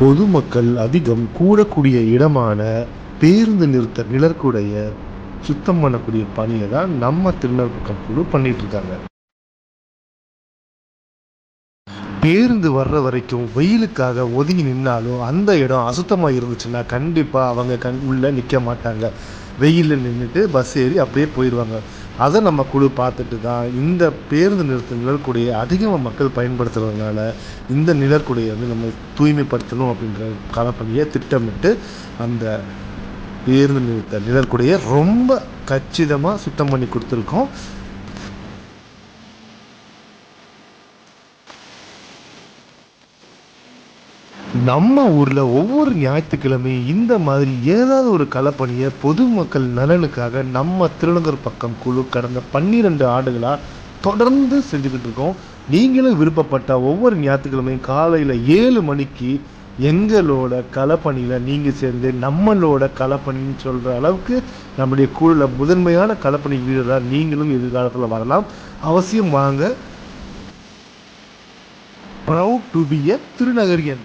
பொதுமக்கள் அதிகம் கூடக்கூடிய இடமான பேருந்து நிறுத்த நிழற்குடைய சுத்தம் பண்ணக்கூடிய பணியை தான் நம்ம திருநெல்வேலி குழு பண்ணிட்டு இருக்காங்க. பேருந்து வர்ற வரைக்கும் வெயிலுக்காக ஒதுங்கி நின்னாலும் அந்த இடம் அசுத்தமாக இருந்துச்சுன்னா கண்டிப்பாக அவங்க கண் உள்ளே நிற்க மாட்டாங்க. வெயிலில் நின்றுட்டு பஸ் ஏறி அப்படியே போயிடுவாங்க அதை நம்ம குழு பார்த்துட்டு தான் இந்த பேருந்து நிறுத்த நிழற்குடையை அதிகமாக மக்கள் பயன்படுத்துறதுனால இந்த நிழற்குடையை வந்து நம்ம தூய்மைப்படுத்தணும் அப்படின்ற கலப்பணியை திட்டமிட்டு அந்த பேருந்து நிறுத்த நிழற்குடையை ரொம்ப கச்சிதமாக சுத்தம் பண்ணி கொடுத்துருக்கோம். நம்ம ஊரில் ஒவ்வொரு ஞாயிற்றுக்கிழமையும் இந்த மாதிரி ஏதாவது ஒரு கலப்பணியை பொதுமக்கள் நலனுக்காக நம்ம திருநங்கர் பக்கம் குழு கடந்த பன்னிரெண்டு ஆண்டுகளாக தொடர்ந்து செஞ்சுக்கிட்டு இருக்கோம். நீங்களும் விருப்பப்பட்ட ஒவ்வொரு ஞாயிற்றுக்கிழமையும் காலையில் ஏழு மணிக்கு எங்களோட கலப்பணியில் நீங்கள் சேர்ந்து நம்மளோட கலப்பணின்னு சொல்கிற அளவுக்கு நம்முடைய குழுவில் முதன்மையான கலப்பணி வீரராக நீங்களும் எதிர்காலத்தில் வரலாம். அவசியம் வாங்க. Proud to be a திருநகரியன்.